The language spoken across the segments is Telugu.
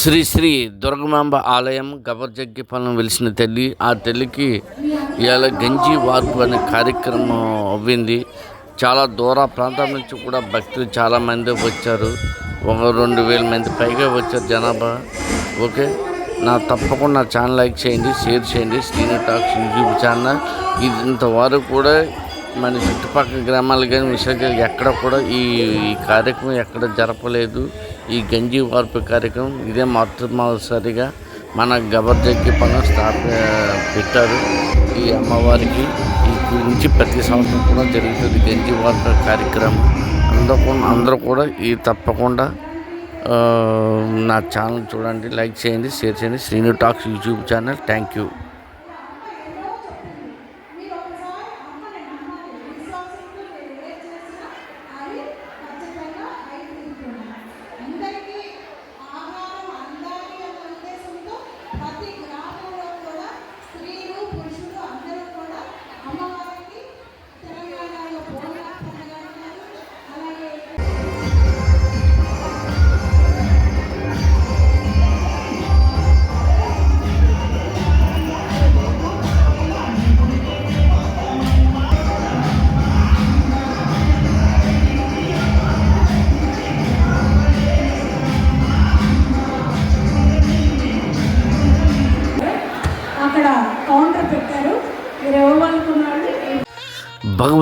శ్రీ శ్రీ దుర్గమాంబ ఆలయం గబర్జగ్గిపాలెం వెలిసిన తల్లి. ఆ తల్లికి ఇవాళ గంజి వార్పు అనే కార్యక్రమం అవ్వింది. చాలా దూర ప్రాంతం నుంచి కూడా భక్తులు చాలామంది వచ్చారు. ఒక రెండు వేల మంది పైగా వచ్చారు జనాభా. ఓకే? నా తప్పకుండా ఛానల్ లైక్ చేయండి షేర్ చేయండి. Srinu talks YouTube channel. ఇది ఇంతవరకు కూడా మన చుట్టుపక్కల గ్రామాలు కానీ విశాఖ ఎక్కడ కూడా ఈ కార్యక్రమం ఎక్కడ జరపలేదు. ఈ గంజి వార్పు కార్యక్రమం ఇదే మొట్టమొదటిసారిగా మన గబర్జగ్గి పనులు స్థాప పెట్టారు. ఈ అమ్మవారికి ఈ గురించి ప్రతి సంవత్సరం కూడా జరుగుతుంది గంజి వార్పు కార్యక్రమం. అందరూ అందరూ కూడా ఈ తప్పకుండా నా ఛానల్ చూడండి లైక్ చేయండి షేర్ చేయండి. Srinu talks YouTube channel. Thank you.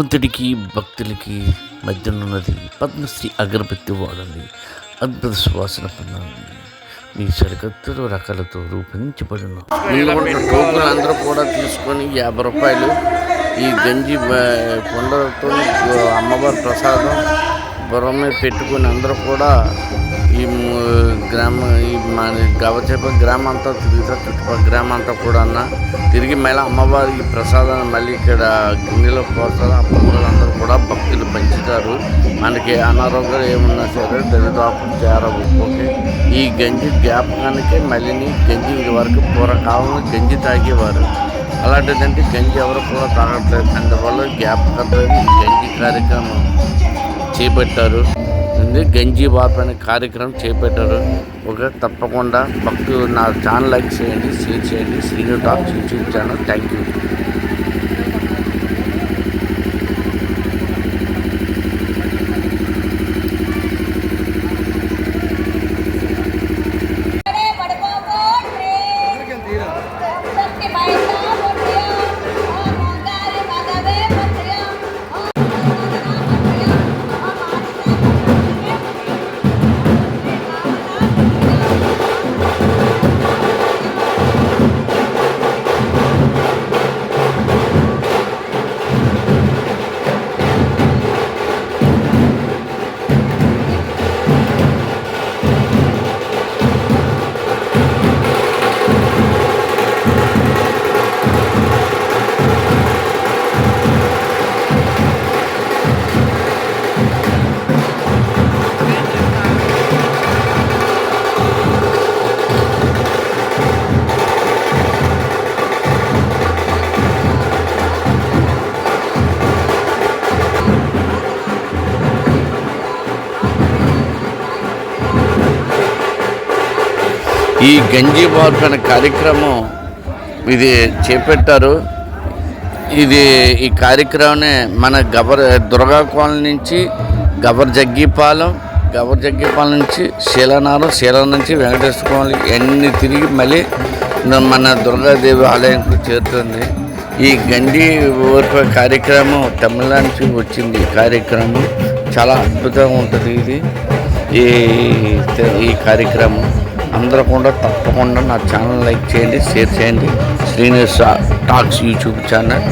భగవంతుడికి భక్తులకి మధ్యనున్నది పద్మశ్రీ అగరబత్తి వాడండి. అద్భుత సువాసన పొందండి. మీ సరికత్తులు రకాలతో రూపొందించబడిన టోకులు అందరూ కూడా తీసుకొని యాభై రూపాయలు ఈ గంజి కొండలతో అమ్మవారి ప్రసాదం బుర్రమే పెట్టుకుని పెట్టుకొని అందరూ కూడా ఈ గ్రామ ఈ మన గవచేప గ్రామం అంతా తిరుగుతారు చుట్టుపక్కల గ్రామం అంతా కూడా అన్న. తిరిగి మళ్ళీ అమ్మవారి ప్రసాదాన్ని మళ్ళీ ఇక్కడ గిన్నెలో పోస్తారు. ఆ అందరూ కూడా భక్తులు పంచుతారు. మనకి అనారోగ్యాలు ఏమున్నా సరే దరిదాపులు చేరవు ఓకే? ఈ గంజి జ్ఞాపకానికి మళ్ళీ గంజి ఇది వరకు పూర్వకాలంలో గంజి తాగేవారు. అలాంటిదంటే గంజి ఎవరు కూడా తాగట్లేదు. అందువల్ల జ్ఞాపకం గంజి కార్యక్రమం చేపట్టారు. ఇది గంజి వార్పు అనే కార్యక్రమం చేపట్టారు. ఒక తప్పకుండా భక్తులు నా ఛానల్ లైక్ చేయండి షేర్ చేయండి. Srinu talk YouTube channel. Thank you ఈ గంజి వార్పు అనే కార్యక్రమం ఇది చేపట్టారు. ఇది ఈ కార్యక్రమాన్ని మన గబర్ దుర్గా నుంచి గబర్ జగ్గిపాలెం గబర్ జగ్గిపాలెం నుంచి శీలనారం శీలం నుంచి వెంకటేశ్వర కాలనీ అన్ని తిరిగి మళ్ళీ మన దుర్గాదేవి ఆలయంకు చేరుతుంది. ఈ గండి ఓర్పు కార్యక్రమం తమిళనాడు నుంచి వచ్చింది ఈ కార్యక్రమం. చాలా అద్భుతంగా ఉంటుంది ఇది. ఈ ఈ కార్యక్రమం. అందరూ కూడా తప్పకుండా నా ఛానల్ లైక్ చేయండి షేర్ చేయండి. Srinivasa talks YouTube channel.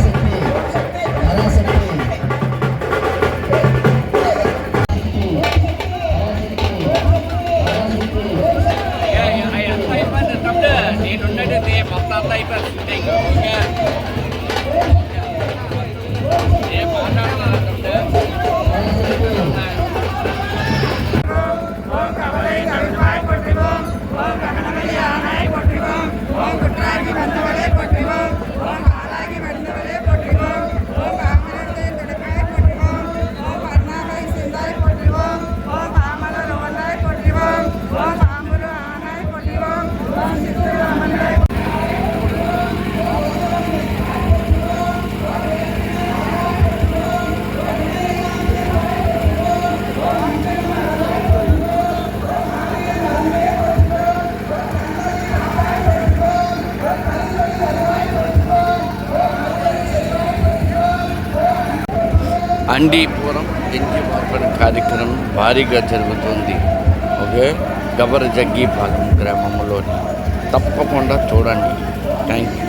Andipuram గంజి మార్పిడ కార్యక్రమం భారీగా జరుగుతుంది. ఓకే? గబర జగ్గీపాలెం గ్రామంలోని. తప్పకుండా చూడండి. థ్యాంక్ యూ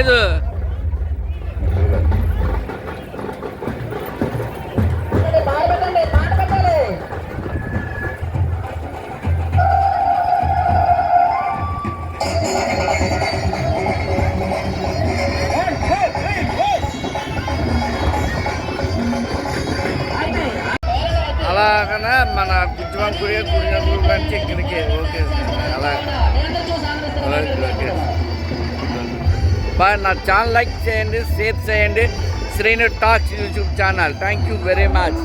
మాటలేదు పలుకలేదు అలాగనే మన బుద్ధిమంకుడి కుడినప్పుడు నుంచి ఇక్కడికి ఓకే సార్ అలా బాయ్ నా ఛానల్ లైక్ చేయండి షేర్ చేయండి. Srinu talks YouTube channel thank you very much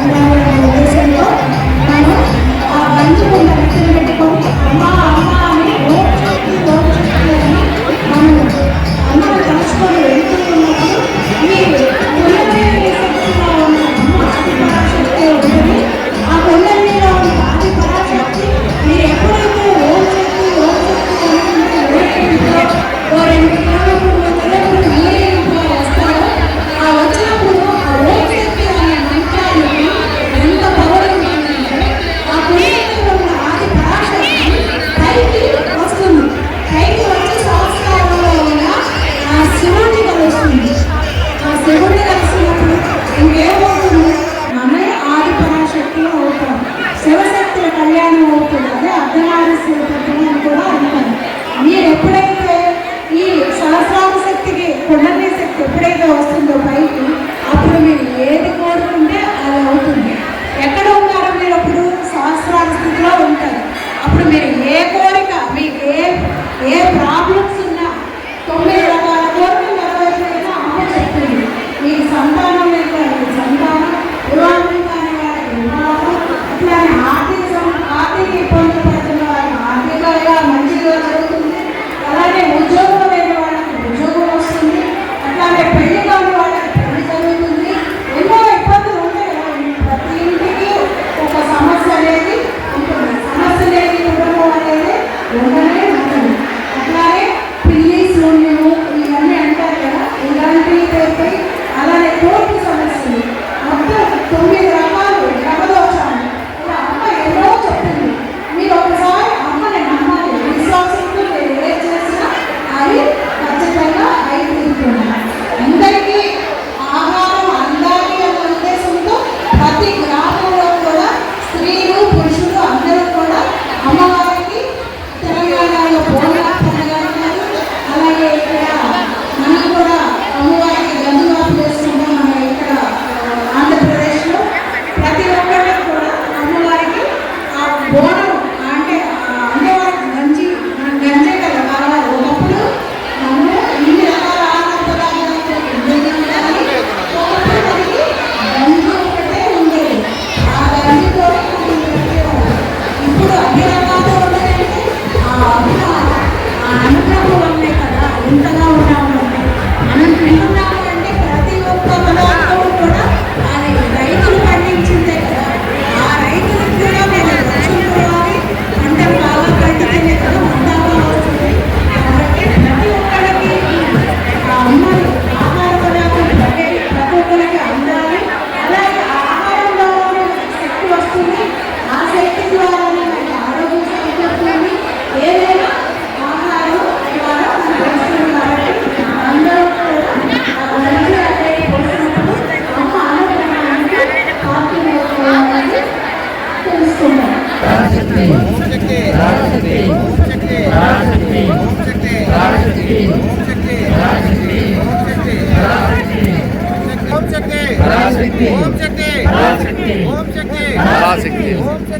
আমরা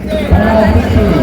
para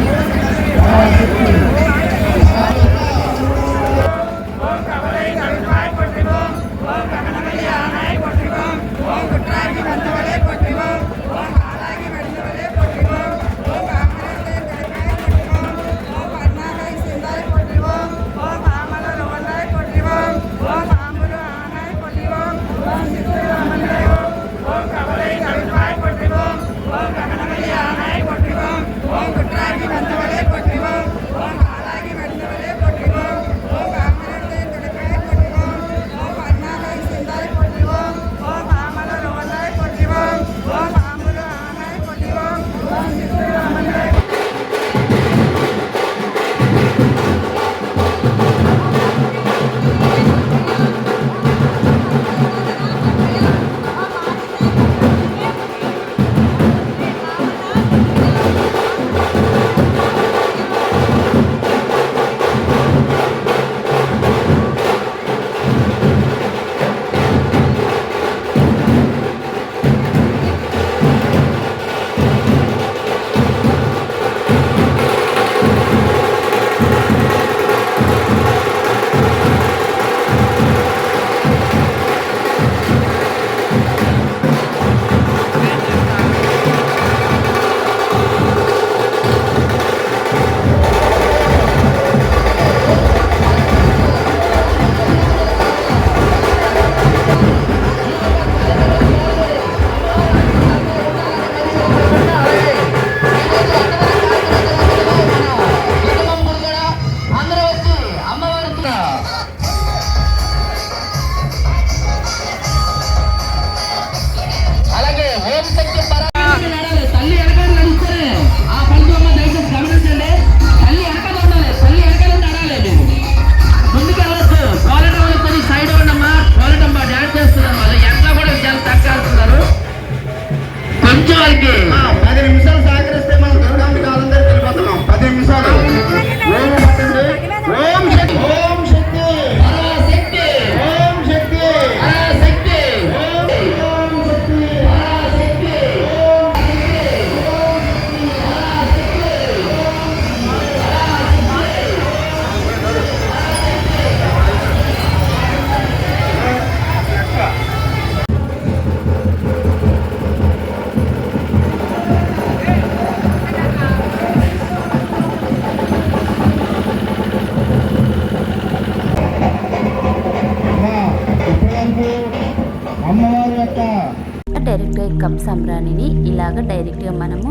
డైరెక్ట్గా మనము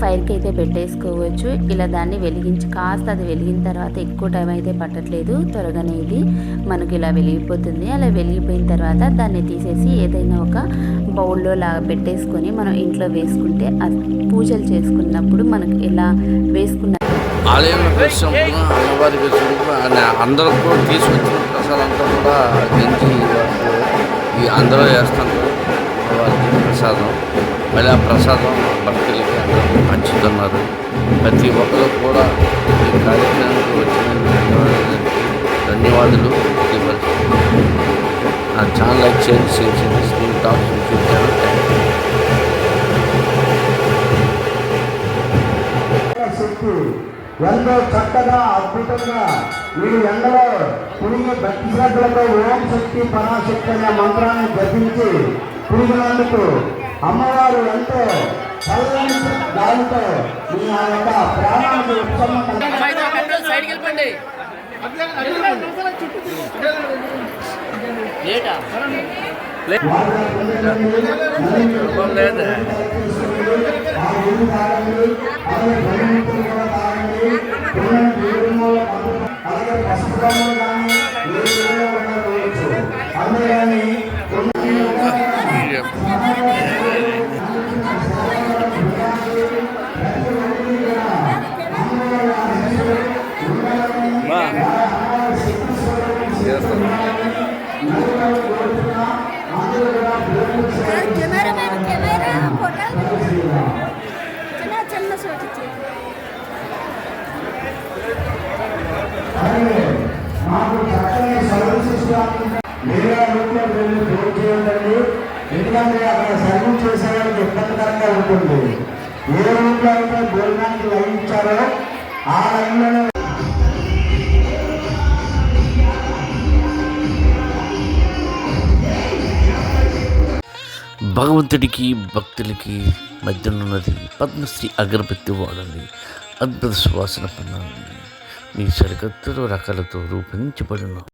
ఫైర్కి అయితే పెట్టేసుకోవచ్చు. ఇలా దాన్ని వెలిగించి కాస్త అది వెలిగిన తర్వాత ఎక్కువ టైం అయితే పట్టట్లేదు. త్వరగానే ఇది మనకి ఇలా వెలిగిపోతుంది. అలా వెలిగిపోయిన తర్వాత దాన్ని తీసేసి ఏదైనా ఒక బౌల్లో లాగా పెట్టేసుకొని మనం ఇంట్లో వేసుకుంటే పూజలు చేసుకున్నప్పుడు మనకి ఇలా వేసుకున్న ఆలయంలో అమ్మవారికి అందరూ కూడా తీసుకొచ్చిన ప్రసాదంతా కూడా దించి ఈ అందరూ వేస్తుంటారు ప్రసాదం మళ్ళీ ఆ ప్రసాదం పంచుతున్నారు. ప్రతి ఒక్కరు కూడా ఈ కార్యక్రమానికి వచ్చిన ధన్యవాదాలు నా ఛానల్ లైక్ చేయండి షేర్ చేయండి. Screen top YouTube channel. Thank you ఎంతో చక్కగా అద్భుతంగా మీరు ఎండలో తిరిగి భక్తి శ్రద్ధలతో ఓం శక్తి పరాశక్తి అనే మంత్రాన్ని జపించి తిరిగినందుకు అమ్మవారు ఎంతో దానితో మీ ఆ యొక్క ప్రాణానికి సర్వీస్ రూట్లో వెళ్ళి డోర్ చేయండి. ఎందుకంటే అక్కడ సర్వీస్ చేసేవాళ్ళకి ఇబ్బందికరంగా ఉంటుంది. ఏ రూట్లో అయితే భోజనానికి లైన్ ఇచ్చారో ఆ లైన్లోనే భగవంతుడికి భక్తులకి మధ్యనున్నది పద్మశ్రీ అగరబత్తి వాడండి అద్భుత సువాసన పొందండి మీ సరికత్తులు రకాలతో రూపొందించబడిన